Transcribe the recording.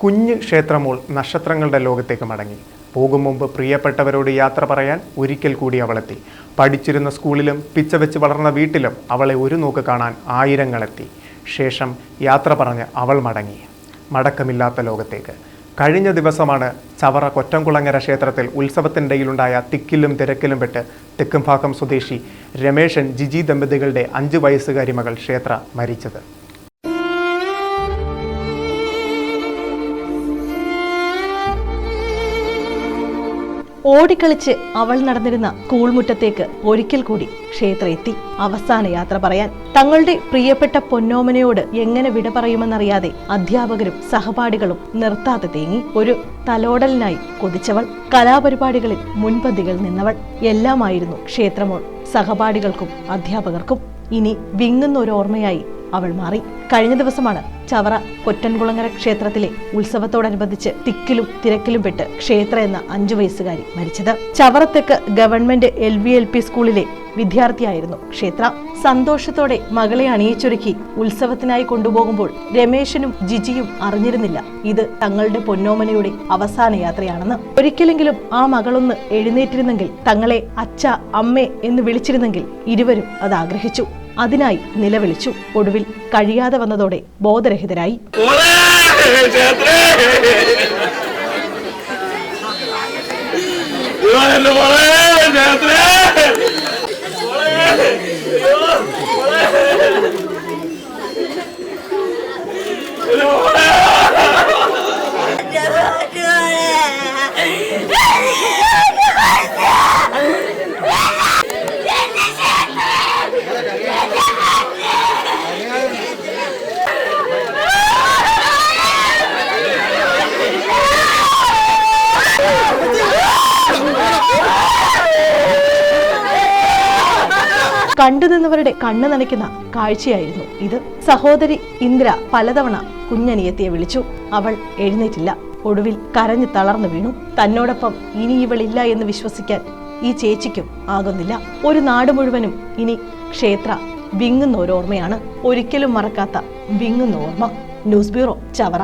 കുഞ്ഞ് ക്ഷേത്രമോൾ നക്ഷത്രങ്ങളുടെ ലോകത്തേക്ക് മടങ്ങി. പോകും മുമ്പ് പ്രിയപ്പെട്ടവരോട് യാത്ര പറയാൻ ഒരിക്കൽ കൂടി അവളെത്തി. പഠിച്ചിരുന്ന സ്കൂളിലും പിച്ച വെച്ച് വളർന്ന വീട്ടിലും അവളെ ഒരു നോക്ക് കാണാൻ ആയിരങ്ങളെത്തി. ശേഷം യാത്ര പറഞ്ഞ് അവൾ മടങ്ങി. മടക്കമില്ലാത്ത ലോകത്തേക്ക്. കഴിഞ്ഞ ദിവസമാണ് ചവറ കൊറ്റംകുളങ്ങര ക്ഷേത്രത്തിൽ ഉത്സവത്തിനിടയിലുണ്ടായ തിക്കിലും തിരക്കിലും പെട്ട് തെക്കുംഭാഗം സ്വദേശി രമേശൻ ജിജി ദമ്പതികളുടെ അഞ്ച് വയസ്സുകാരി മകൾ ക്ഷേത്ര മരിച്ചത്. ഓടിക്കളിച്ച് അവൾ നടന്നിരുന്ന കൂൾമുറ്റത്തേക്ക് ഒരിക്കൽ കൂടി ക്ഷേത്ര എത്തി അവസാന യാത്ര പറയാൻ തങ്ങളുടെ പ്രിയപ്പെട്ട പൊന്നോമനയോട് എങ്ങനെ വിട പറയുമെന്നറിയാതെ അധ്യാപകരും സഹപാഠികളും നിർത്താതെ തേങ്ങി ഒരു തലോടലിനായി കൊതിച്ചവൾ കലാപരിപാടികളിൽ മുൻപന്തികൾ നിന്നവൾ എല്ലാമായിരുന്നു ക്ഷേത്രമോൾ. സഹപാഠികൾക്കും അധ്യാപകർക്കും ഇനി വിങ്ങുന്ന ഒരു ഓർമ്മയായി അവൾ മാറി. കഴിഞ്ഞ ദിവസമാണ് ചവറ കൊറ്റൻകുളങ്ങര ക്ഷേത്രത്തിലെ ഉത്സവത്തോടനുബന്ധിച്ച് തിക്കിലും തിരക്കിലും പെട്ട് ക്ഷേത്ര എന്ന അഞ്ചു വയസ്സുകാരി മരിച്ചത്. ചവറത്തേക്ക് government L V L P സ്കൂളിലെ വിദ്യാർത്ഥിയായിരുന്നു ക്ഷേത്ര. സന്തോഷത്തോടെ മകളെ അണിയിച്ചൊരുക്കി ഉത്സവത്തിനായി കൊണ്ടുപോകുമ്പോൾ രമേശനും ജിജിയും അറിഞ്ഞിരുന്നില്ല. ഇത് തങ്ങളുടെ പൊന്നോമനയുടെ അവസാന യാത്രയാണെന്ന്. ഒരിക്കലെങ്കിലും ആ മകളൊന്ന് എഴുന്നേറ്റിരുന്നെങ്കിൽ തങ്ങളെ അച്ഛ അമ്മേ എന്ന് വിളിച്ചിരുന്നെങ്കിൽ ഇരുവരും അത് ആഗ്രഹിച്ചു. അതിനായി നിലവിളിച്ചു. ഒടുവിൽ കഴിയാതെ വന്നതോടെ ബോധരഹിതരായി. മോളെ കണ്ടുനിന്നവരുടെ കണ്ണു നനയ്ക്കുന്ന കാഴ്ചയായിരുന്നു ഇത്. സഹോദരി ഇന്ദ്ര പലതവണ കുഞ്ഞനിയത്തിയെ വിളിച്ചു. അവൾ എഴുന്നേറ്റില്ല. ഒടുവിൽ കരഞ്ഞു തളർന്നു വീണു. തന്നോടൊപ്പം ഇനി ഇവളില്ല എന്ന് വിശ്വസിക്കാൻ ഈ ചേച്ചിക്കും ആകുന്നില്ല. ഒരു നാട് മുഴുവനും ഇനി ക്ഷേത്ര വിങ്ങുന്ന ഒരു ഓർമ്മയാണ്. ഒരിക്കലും മറക്കാത്ത വിങ്ങുന്ന ഓർമ്മ. News bureau Chavara.